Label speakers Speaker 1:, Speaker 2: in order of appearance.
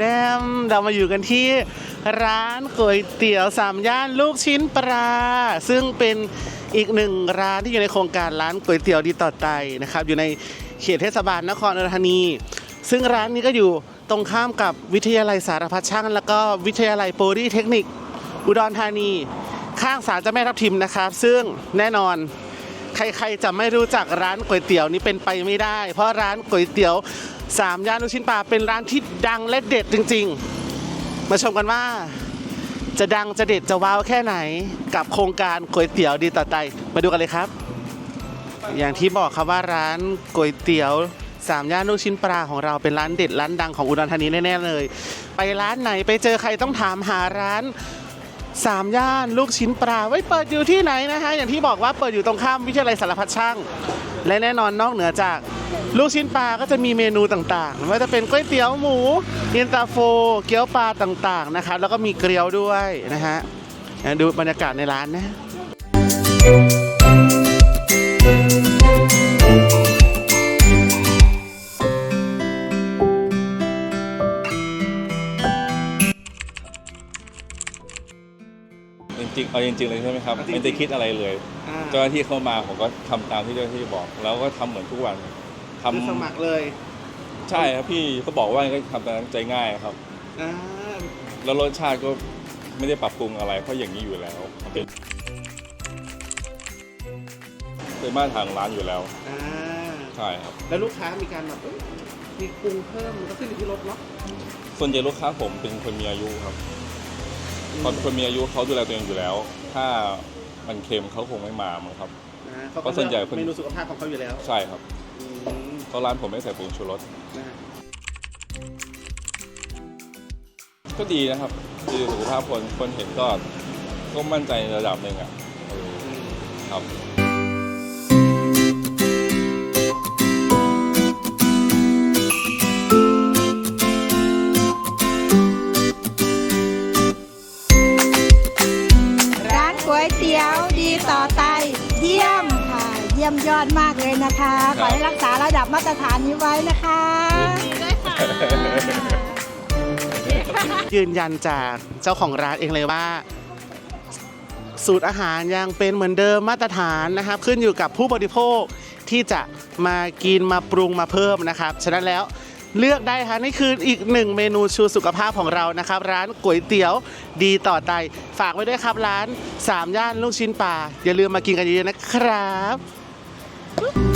Speaker 1: แดมเรามาอยู่กันที่ร้านก๋วยเตี๋ยวสามย่านลูกชิ้นปลา ซึ่งเป็นอีกหนึ่งร้านที่อยู่ในโครงการร้านก๋วยเตี๋ยวดีต่อไตนะครับ อยู่ในเขตเทศบาลนครอุดรธานี ซึ่งร้านนี้ก็อยู่ตรงข้ามกับวิทยาลัยสารพัดช่าง แล้วก็วิทยาลัยโปลีเทคนิค อุดรธานี ข้างศาลเจ้าแม่ทับทิมนะครับ ซึ่งแน่นอน ใครๆจะไม่รู้จักร้านก๋วยเตี๋ยวนี้เป็นไปไม่ได้ เพราะร้านก๋วยเตี๋ยวสามย่านลูกชิ้นปลาเป็นร้านที่ดังและเด็ดจริง ๆ มาชมกันว่า จะดังจะเด็ดจะว้าวแค่ไหน กับโครงการก๋วยเตี๋ยวดีต่อใจมาดูกันเลยครับ อย่างที่บอกครับว่าร้านก๋วยเตี๋ยวสามย่านลูกชิ้นปลาของเราเป็นร้านเด็ดร้านดังของอุดรธานีแน่ๆเลย ไปร้านไหนไปเจอใครต้องถามหาร้าน สามย่านลูกชิ้นปลาไว้เปิดอยู่ที่ไหนนะฮะอย่างที่บอกว่าเปิดอยู่ตรงข้ามวิทยาลัยสารพัดช่าง และแน่นอนนอกเหนือจาก ลูกชิ้นปลาก็จะมีเมนูต่างๆไม่ว่าจะเป็นก๋วยเตี๋ยวหมูเย็นตาโฟ เกี๊ยวปลาต่างๆนะครับแล้วก็มีเกลียวด้วยนะฮะดูบรรยากาศในร้านนะ
Speaker 2: จริงๆเอาจริงๆเลยใช่ไหมครับ
Speaker 1: เอาจริงๆ
Speaker 2: ไม่ได้คิดอะไรเลย
Speaker 1: อ่า
Speaker 2: เจ้าหน้าที่เข้ามาผมก็ทำตามที่เจ้าหน้าที่บอก แล้วก็ทำเหมือนทุกวันทำ
Speaker 1: คือสมัครเลย
Speaker 2: ใช่ครับพี่ก็บอกว่าก็ทำตามนั้นใจง่ายครับ
Speaker 1: อ่า
Speaker 2: แล้วรสชาติก็ไม่ได้ปรับปรุงอะไรเพราะอย่างนี้อยู่แล้วเป็นเป็นมาตรฐานของร้านอยู่แล้ว
Speaker 1: อ่า
Speaker 2: ใช่ครับ
Speaker 1: แล้วลูกค้ามีการแบบเอ้ยมีปรุงเพิ่มมันก็ขึ้นอยู่ที่รสเนาะ
Speaker 2: ส่วนใหญ่ลูกค้าผมเป็นคนมีอายุครับ คนคนมีอายุเขาดูแลตัวเองอยู่แล้ว ถ้ามันเค็มเขาคงไม่มามั้งครับ
Speaker 1: นะเขา
Speaker 2: เพ
Speaker 1: ก็
Speaker 2: ราะส่วนใหญ่คน
Speaker 1: เมนูสุขภาพของเขาอยู่แล้ว
Speaker 2: ใช่ครับ
Speaker 1: อืม
Speaker 2: เพราะร้านผมไม่ใส่ผงชูรส
Speaker 1: นะฮะ
Speaker 2: ก็ดีนะครับดีสุขภาพคนคนเห็นก็ก็มั่นใจในระดับหนึ่งอะเออ
Speaker 1: อืม
Speaker 2: ครับ
Speaker 3: ยี่ยมยอดมากเลยนะคะ ขอให้รักษาระดับมาตรฐานนี้ไว้นะคะ
Speaker 1: ยืนยันจากเจ้าของร้านเองเลยว่า สูตรอาหารยังเป็นเหมือนเดิมมาตรฐานนะครับ ขึ้นอยู่กับผู้บริโภคที่จะมากินมาปรุงมาเพิ่มนะครับ ฉะนั้นแล้วเลือกได้ค่ะนี่คืออีกหนึ่งเมนูชูสุขภาพของเรานะครับ ร้านก๋วยเตี๋ยวดีต่อไตฝากไว้ด้วยครับร้านสามย่านลูกชิ้นปลาอย่าลืมมากินกันเยอะๆนะครับ 嗯